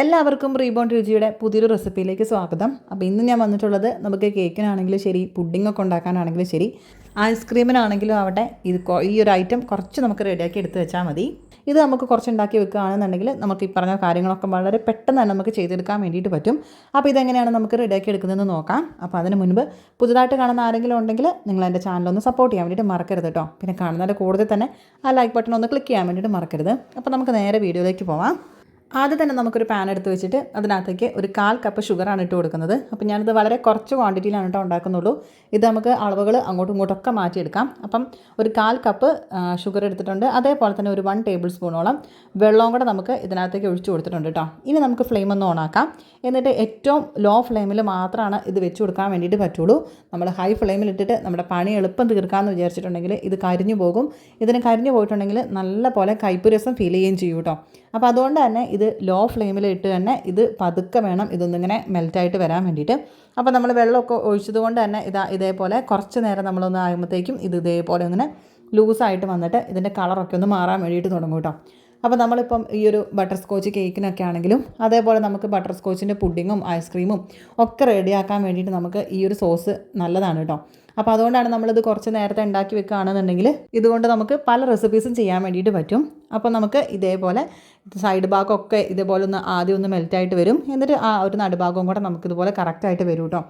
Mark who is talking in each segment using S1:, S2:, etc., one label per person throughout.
S1: എല്ലാവർക്കും റീബോൺ രുചിയുടെ പുതിയൊരു റെസിപ്പിയിലേക്ക് സ്വാഗതം. അപ്പോൾ ഇന്ന് ഞാൻ വന്നിട്ടുള്ളത് നമുക്ക് കേക്കിനാണെങ്കിലും ശരി പുഡിംഗ് ഒക്കെ ഉണ്ടാക്കാനാണെങ്കിലും ശരി ഐസ്ക്രീമിനാണെങ്കിലും ആവട്ടെ ഇത് ഈ ഒരു ഐറ്റം കുറച്ച് നമുക്ക് റെഡിയാക്കി എടുത്ത് വെച്ചാൽ മതി. ഇത് നമുക്ക് കുറച്ച് ഉണ്ടാക്കി വെക്കുകയാണെന്നുണ്ടെങ്കിൽ നമുക്ക് ഈ പറഞ്ഞ കാര്യങ്ങളൊക്കെ വളരെ പെട്ടെന്ന് തന്നെ നമുക്ക് ചെയ്തെടുക്കാൻ വേണ്ടിയിട്ട് പറ്റും. അപ്പോൾ ഇതെങ്ങനെയാണ് നമുക്ക് റെഡിയാക്കി എടുക്കുന്നതെന്ന് നോക്കാം. അപ്പോൾ അതിന് മുൻപ് പുതുതായിട്ട് കാണുന്ന ആരെങ്കിലും ഉണ്ടെങ്കിൽ നിങ്ങൾ എന്റെ ചാനലൊന്ന് സപ്പോർട്ട് ചെയ്യാൻ വേണ്ടിയിട്ട് മറക്കരുത് കേട്ടോ. പിന്നെ കാണുന്നതിന്റെ കൂടുതൽ തന്നെ ആ ലൈക്ക് ബട്ടൺ ഒന്ന് ക്ലിക്ക് ചെയ്യാൻ വേണ്ടിയിട്ട് മറക്കരുത്. അപ്പോൾ നമുക്ക് നേരെ വീഡിയോയിലേക്ക് പോവാം. ആദ്യം തന്നെ നമുക്കൊരു പാൻ എടുത്ത് വെച്ചിട്ട് അതിനകത്തേക്ക് ഒരു കാൽ കപ്പ് ഷുഗറാണ് ഇട്ട് കൊടുക്കുന്നത്. അപ്പോൾ ഞാനിത് വളരെ കുറച്ച് ക്വാണ്ടിറ്റിയിലാണ് കേട്ടോ ഉണ്ടാക്കുന്നുള്ളൂ. ഇത് നമുക്ക് അളവുകൾ അങ്ങോട്ടും ഇങ്ങോട്ടും ഒക്കെ മാറ്റിയെടുക്കാം. അപ്പം ഒരു കാൽ കപ്പ് ഷുഗർ എടുത്തിട്ടുണ്ട്. അതേപോലെ തന്നെ ഒരു വൺ ടേബിൾ സ്പൂണോളം വെള്ളവും കൂടെ നമുക്ക് ഇതിനകത്തേക്ക് ഒഴിച്ചു കൊടുത്തിട്ടുണ്ട് കേട്ടോ ഇനി നമുക്ക് ഫ്ലെയിം ഒന്ന് ഓണാക്കാം എന്നിട്ട് ഏറ്റവും ലോ ഫ്ലെയിമിൽ മാത്രമാണ് ഇത് വെച്ച് കൊടുക്കാൻ വേണ്ടിയിട്ട് പറ്റുള്ളൂ. നമ്മൾ ഹൈ ഫ്ലെയിമിൽ ഇട്ടിട്ട് നമ്മുടെ പണി എളുപ്പം തീർക്കാമെന്ന് വിചാരിച്ചിട്ടുണ്ടെങ്കിൽ ഇത് കരിഞ്ഞു പോകും. ഇതിന് കരിഞ്ഞു പോയിട്ടുണ്ടെങ്കിൽ നല്ല പോലെ കൈപ്പുരസം ഫീൽ ചെയ്യുകയും ചെയ്യും കേട്ടോ അപ്പോൾ അതുകൊണ്ട് തന്നെ ഇത് ലോ ഫ്ലെയിമിൽ ഇട്ട് തന്നെ ഇത് പതുക്കെ വേണം ഇതൊന്നിങ്ങനെ മെൽറ്റായിട്ട് വരാൻ വേണ്ടിയിട്ട്. അപ്പോൾ നമ്മൾ വെള്ളമൊക്കെ ഒഴിച്ചത് കൊണ്ട് തന്നെ ഇതാ ഇതേപോലെ കുറച്ച് നേരം നമ്മളൊന്ന് ആകുമ്പോഴത്തേക്കും ഇത് ഇതേപോലെ ഇങ്ങനെ ലൂസായിട്ട് വന്നിട്ട് ഇതിന്റെ കളറൊക്കെ ഒന്ന് മാറാൻ വേണ്ടിയിട്ട് തുടങ്ങും കേട്ടോ അപ്പോൾ നമ്മളിപ്പം ഈ ഒരു ബട്ടർ സ്കോച്ച് കേക്കിനൊക്കെ ആണെങ്കിലും അതേപോലെ നമുക്ക് ബട്ടർ സ്കോച്ചിന്റെ പുഡിങ്ങും ഐസ്ക്രീമും ഒക്കെ റെഡിയാക്കാൻ വേണ്ടിയിട്ട് നമുക്ക് ഈ ഒരു സോസ് നല്ലതാണ് കേട്ടോ അപ്പോൾ അതുകൊണ്ടാണ് നമ്മളിത് കുറച്ച് നേരത്തെ ഉണ്ടാക്കി വെക്കുകയാണെന്നുണ്ടെങ്കിൽ ഇതുകൊണ്ട് നമുക്ക് പല റെസിപ്പീസും ചെയ്യാൻ വേണ്ടിയിട്ട് പറ്റും. അപ്പോൾ നമുക്ക് ഇതേപോലെ സൈഡ് ഭാഗമൊക്കെ ഇതേപോലെ ഒന്ന് ആദ്യം ഒന്ന് മെൽറ്റായിട്ട് വരും. എന്നിട്ട് ആ ഒരു നടുഭാഗവും കൂടെ നമുക്ക് ഇതുപോലെ കറക്റ്റായിട്ട് വരും കേട്ടോ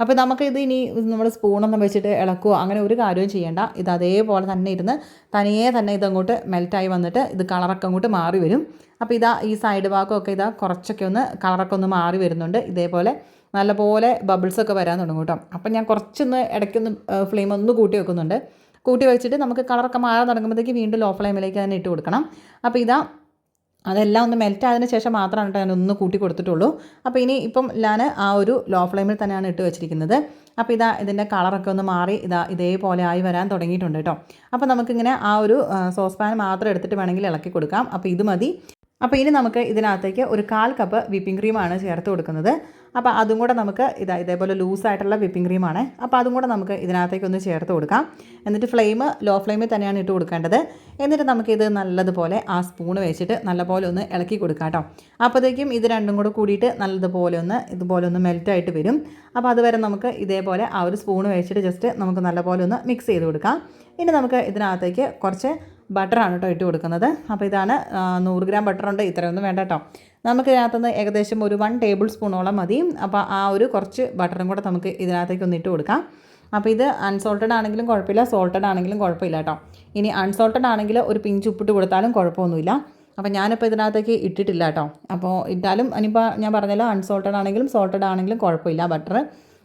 S1: അപ്പോൾ നമുക്ക് ഇത് ഇനി നമ്മൾ സ്പൂണൊന്നും വെച്ചിട്ട് ഇളക്കുവോ അങ്ങനെ ഒരു കാര്യവും ചെയ്യേണ്ട. ഇത് അതേപോലെ തന്നെ ഇരുന്ന് തനിയെ തന്നെ ഇതങ്ങോട്ട് മെൽറ്റായി വന്നിട്ട് ഇത് കളറൊക്കെ അങ്ങോട്ട് മാറി വരും. അപ്പോൾ ഇതാ ഈ സൈഡ് ഭാഗമൊക്കെ ഇതാ കുറച്ചൊക്കെ ഒന്ന് കളറൊക്കെ ഒന്ന് മാറി വരുന്നുണ്ട്. ഇതേപോലെ നല്ലപോലെ ബബിൾസൊക്കെ വരാൻ തുടങ്ങും കേട്ടോ. അപ്പം ഞാൻ കുറച്ചൊന്ന് ഇടയ്ക്കൊന്ന് ഫ്ലെയിം ഒന്ന് കൂട്ടി വെക്കുന്നുണ്ട്. കൂട്ടി വെച്ചിട്ട് നമുക്ക് കളറൊക്കെ മാറാൻ തുടങ്ങുമ്പോഴത്തേക്ക് വീണ്ടും ലോ ഫ്ലെയിമിലേക്ക് തന്നെ ഇട്ട് കൊടുക്കണം. അപ്പോൾ ഇതാ അതെല്ലാം ഒന്ന് മെൽറ്റ് ആയതിനു ശേഷം മാത്രമാണ് കേട്ടോ ഞാൻ ഒന്ന് കൂട്ടി കൊടുത്തിട്ടുള്ളൂ. അപ്പോൾ ഇനി ഇപ്പം ഞാൻ ആ ഒരു ലോ ഫ്ലെയിമിൽ തന്നെയാണ് ഇട്ട് വെച്ചിരിക്കുന്നത്. അപ്പോൾ ഇതാ ഇതിന്റെ കളറൊക്കെ ഒന്ന് മാറി ഇതാ ഇതേപോലെ ആയി വരാൻ തുടങ്ങിയിട്ടുണ്ട് കേട്ടോ. അപ്പോൾ നമുക്കിങ്ങനെ ആ ഒരു സോസ് പാൻ മാത്രം എടുത്തിട്ട് വേണമെങ്കിൽ ഇളക്കി കൊടുക്കാം. അപ്പോൾ ഇത് മതി. അപ്പോൾ ഇനി നമുക്ക് ഇതിനകത്തേക്ക് ഒരു കാൽ കപ്പ് വിപ്പിംഗ് ക്രീമാണ് ചേർത്ത് കൊടുക്കുന്നത്. അപ്പോൾ അതും കൂടെ നമുക്ക് ഇതാ ഇതേപോലെ ലൂസായിട്ടുള്ള വിപ്പിംഗ് ക്രീമാണ്. അപ്പോൾ അതും കൂടെ നമുക്ക് ഇതിനകത്തേക്ക് ഒന്ന് ചേർത്ത് കൊടുക്കാം. എന്നിട്ട് ഫ്ലെയിം ലോ ഫ്ലെയിമിൽ തന്നെയാണ് ഇട്ട് കൊടുക്കേണ്ടത്. എന്നിട്ട് നമുക്കിത് നല്ലതുപോലെ ആ സ്പൂൺ വെച്ചിട്ട് നല്ലപോലെ ഒന്ന് ഇളക്കി കൊടുക്കാം കേട്ടോ. അപ്പോഴത്തേക്കും ഇത് രണ്ടും കൂടെ കൂടിയിട്ട് നല്ലതുപോലെ ഒന്ന് ഇതുപോലെ ഒന്ന് മെൽറ്റായിട്ട് വരും. അപ്പോൾ അതുവരെ നമുക്ക് ഇതേപോലെ ആ ഒരു സ്പൂൺ വെച്ചിട്ട് ജസ്റ്റ് നമുക്ക് നല്ലപോലെ ഒന്ന് മിക്സ് ചെയ്ത് കൊടുക്കാം. ഇനി നമുക്ക് ഇതിനകത്തേക്ക് കുറച്ച് ബട്ടറാണ് കേട്ടോ ഇട്ട് കൊടുക്കുന്നത്. അപ്പോൾ ഇതാണ് നൂറ് ഗ്രാം ബട്ടറുണ്ട്. ഇത്രയൊന്നും വേണ്ട കേട്ടോ. നമുക്ക് ഇതിനകത്തുനിന്ന് ഏകദേശം ഒരു വൺ ടേബിൾ സ്പൂണോളം മതി. അപ്പോൾ ആ ഒരു കുറച്ച് ബട്ടറും കൂടെ നമുക്ക് ഇതിനകത്തേക്ക് ഒന്ന് ഇട്ട് കൊടുക്കാം. അപ്പോൾ ഇത് അൺസോൾട്ടഡ് ആണെങ്കിലും കുഴപ്പമില്ല സോൾട്ടഡ് ആണെങ്കിലും കുഴപ്പമില്ല കേട്ടോ. ഇനി അൺസോൾട്ടഡ് ആണെങ്കിൽ ഒരു പിഞ്ച് ഉപ്പിട്ട് കൊടുത്താലും കുഴപ്പമൊന്നുമില്ല. അപ്പോൾ ഞാനിപ്പോൾ ഇതിനകത്തേക്ക് ഇട്ടിട്ടില്ല കേട്ടോ. അപ്പോൾ ഇട്ടാലും ഇനിയിപ്പോൾ ഞാൻ പറഞ്ഞല്ലോ അൺസോൾട്ടഡ് ആണെങ്കിലും സോൾട്ടഡ് ആണെങ്കിലും കുഴപ്പമില്ല ബട്ടർ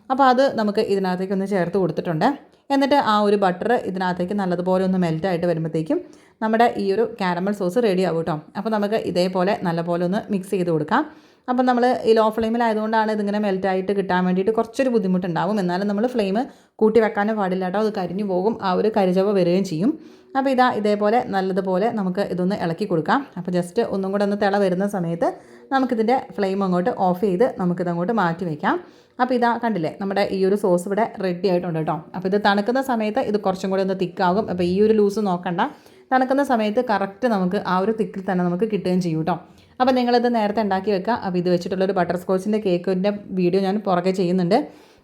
S1: അപ്പോൾ അത് നമുക്ക് ഇതിനകത്തേക്ക് ഒന്ന് ചേർത്ത് കൊടുത്തിട്ടുണ്ട്. എന്നിട്ട് ആ ഒരു ബട്ടർ ഇതിനകത്തേക്ക് നല്ലതുപോലെ ഒന്ന് മെൽറ്റായിട്ട് വരുമ്പോഴത്തേക്കും നമ്മുടെ ഈ ഒരു കാരമൽ സോസ് റെഡി ആവും കേട്ടോ അപ്പോൾ നമുക്ക് ഇതേപോലെ നല്ലപോലെ ഒന്ന് മിക്സ് ചെയ്ത് കൊടുക്കാം. അപ്പം നമ്മൾ ഈ ലോ ഫ്ലെയിമിലായതുകൊണ്ടാണ് ഇതിങ്ങനെ മെൽറ്റായിട്ട് കിട്ടാൻ വേണ്ടിയിട്ട് കുറച്ചൊരു ബുദ്ധിമുട്ടുണ്ടാവും. എന്നാലും നമ്മൾ ഫ്ലെയിം കൂട്ടി വെക്കാനും പാടില്ല കേട്ടോ അത് കരിഞ്ഞു പോകും. ആ ഒരു കരിചവ വരികയും ചെയ്യും. അപ്പോൾ ഇതാ ഇതേപോലെ നല്ലതുപോലെ നമുക്ക് ഇതൊന്ന് ഇളക്കി കൊടുക്കാം. അപ്പോൾ ജസ്റ്റ് ഒന്നും കൂടെ ഒന്ന് തിള വരുന്ന സമയത്ത് നമുക്കിതിന്റെ ഫ്ലെയിം അങ്ങോട്ട് ഓഫ് ചെയ്ത് നമുക്കിതങ്ങോട്ട് മാറ്റി വയ്ക്കാം അപ്പോൾ ഇതാ കണ്ടില്ലേ നമ്മുടെ ഈ ഒരു സോസ് ഇവിടെ റെഡി ആയിട്ടുണ്ട് കേട്ടോ അപ്പോൾ ഇത് തണുക്കുന്ന സമയത്ത് ഇത് കുറച്ചും കൂടി ഒന്ന് തിക്കാകും അപ്പോൾ ഈ ഒരു ലൂസ് നോക്കണ്ട. തണുക്കുന്ന സമയത്ത് കറക്റ്റ് നമുക്ക് ആ ഒരു തിക്കിൽ തന്നെ നമുക്ക് കിട്ടുകയും ചെയ്യും കേട്ടോ അപ്പോൾ നിങ്ങളിത് നേരത്തെ ഉണ്ടാക്കി വെക്കുക. അപ്പോൾ ഇത് വെച്ചിട്ടുള്ളൊരു ബട്ടർ സ്കോച്ചിന്റെ കേക്കിന്റെ വീഡിയോ ഞാൻ പുറകെ ചെയ്യുന്നുണ്ട്.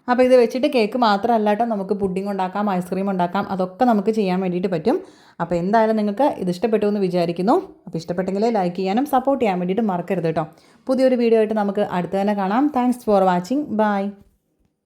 S1: അപ്പോൾ ഇത് വെച്ചിട്ട് കേക്ക് മാത്രമല്ല കേട്ടോ നമുക്ക് പുഡിംഗ് ഉണ്ടാക്കാം ഐസ്ക്രീം ഉണ്ടാക്കാം അതൊക്കെ നമുക്ക് ചെയ്യാൻ വേണ്ടിയിട്ട് പറ്റും. അപ്പോൾ എന്തായാലും നിങ്ങൾക്ക് ഇത് ഇഷ്ടപ്പെട്ടു എന്ന് വിചാരിക്കുന്നു. അപ്പോൾ ഇഷ്ടപ്പെട്ടെങ്കിൽ ലൈക്ക് ചെയ്യാനും സപ്പോർട്ട് ചെയ്യാൻ വേണ്ടിയിട്ട് മറക്കരുത് കേട്ടോ പുതിയൊരു വീഡിയോ ആയിട്ട് നമുക്ക് അടുത്ത് തന്നെ കാണാം. Thanks for watching bye